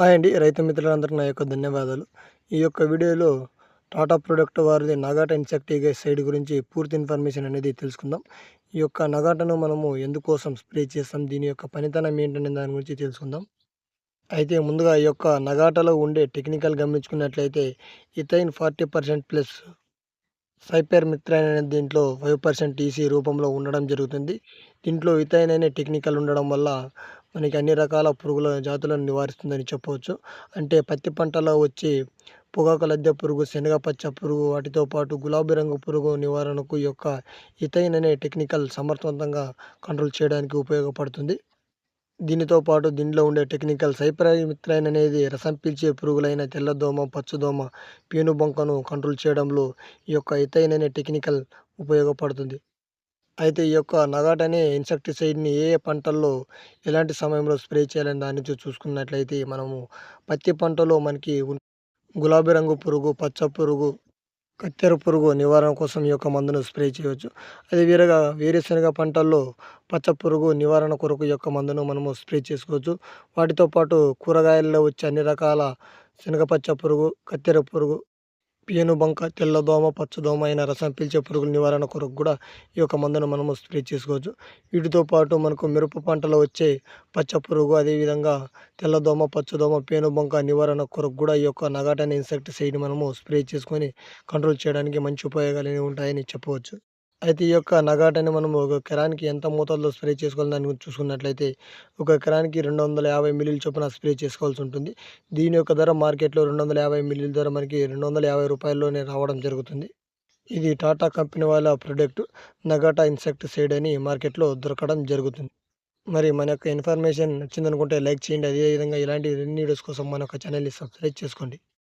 Hi అండి రైతు మిత్రులందరికీ నా యొక్క ధన్యవాదాలు. ఈ యొక్క వీడియోలో టాటా ప్రొడక్ట్ వారిది నగాట ఇన్సెక్టిసైడ్ గురించి పూర్తి ఇన్ఫర్మేషన్ అనేది తెలుసుకుందాం. ఈ యొక్క నగాటను మనము ఎందుకోసం స్ప్రే చేస్తాం దీని యొక్క పనితనం ఏంటనే దాని గురించి తెలుసుకుందాం. అయితే ముందుగా ఈ యొక్క నగాటలో ఉండే technical గమనించుకున్నట్లయితే ethion forty percent plus cypermethrin అనే దీంట్లో ఫైవ్ పర్సెంట్ టీసీ రూపంలో ఉండడం జరుగుతుంది. దీంట్లో ఇథైన్ అనే టెక్నికల్ ఉండడం వల్ల మనకి అన్ని రకాల పురుగుల జాతులను నివారిస్తుందని చెప్పవచ్చు. అంటే పత్తి పంటలో వచ్చే పొగాకు లద్దె పురుగు శనగ పచ్చ పురుగు వాటితో పాటు గులాబీ రంగు పురుగు నివారణకు యొక్క ఇథైన్ అనే టెక్నికల్ సమర్థవంతంగా కంట్రోల్ చేయడానికి ఉపయోగపడుతుంది. దీనితో పాటు దీనిలో ఉండే టెక్నికల్ సైప్రామిత్రైన్ అనేది రసం పీల్చే పురుగులైన తెల్లదోమ పచ్చదోమ పేనుబంకను కంట్రోల్ చేయడంలో ఈ యొక్క ఇథైన్ అనే టెక్నికల్ ఉపయోగపడుతుంది. అయితే ఈ యొక్క నగాట్ అనే ఇన్సెక్టిసైడ్ని ఏ ఏ పంటల్లో ఎలాంటి సమయంలో స్ప్రే చేయాలని దాని నుంచి చూసుకున్నట్లయితే మనము పత్తి పంటలో మనకి గులాబీ రంగు పురుగు పచ్చ పురుగు కత్తెర పురుగు నివారణ కోసం ఈ యొక్క మందును స్ప్రే చేయవచ్చు. అదే వేరేగా వేరుశనగ పంటల్లో పచ్చ పురుగు నివారణ కొరకు యొక్క మందును మనము స్ప్రే చేసుకోవచ్చు. వాటితో పాటు కూరగాయల్లో వచ్చే అన్ని రకాల శనగపచ్చ పురుగు కత్తెర పురుగు పేనుబంక తెల్లదోమ పచ్చదోమ అయిన రసం పీల్చే పురుగుల నివారణ కొరకు కూడా ఈ యొక్క మందును మనము స్ప్రే చేసుకోవచ్చు. వీటితో పాటు మనకు మిరప పంటలో వచ్చే పచ్చ పురుగు అదేవిధంగా తెల్లదోమ పచ్చదోమ పేనుబంక నివారణ కొరకు కూడా ఈ యొక్క నగాటని ఇన్సెక్టిసైడ్ మనము స్ప్రే చేసుకొని కంట్రోల్ చేయడానికి మంచి ఉపయోగాలు ఉంటాయని చెప్పవచ్చు. అయితే ఈ యొక్క నగాటని మనం ఒక ఎకరానికి ఎంత మోతాదులో స్ప్రే చేసుకోవాలి దాన్ని చూసుకున్నట్లయితే ఒక ఎకరానికి రెండు వందల యాభై మిల్లీలు చొప్పున స్ప్రే చేసుకోవాల్సి ఉంటుంది. దీని యొక్క ధర మార్కెట్లో రెండు వందల యాభై మిల్లీల ధర మనకి రెండు వందల యాభై రూపాయల్లోనే రావడం జరుగుతుంది. ఇది టాటా కంపెనీ వాళ్ళ ప్రొడక్ట్ నగాటా ఇన్సెక్ట్ సైడ్ అని మార్కెట్లో దొరకడం జరుగుతుంది. మరి మన యొక్క ఇన్ఫర్మేషన్ నచ్చిందనుకుంటే లైక్ చేయండి. అదేవిధంగా ఇలాంటి రెండు వీడియోస్ కోసం మన యొక్క ఛానల్ని సబ్స్క్రైబ్ చేసుకోండి.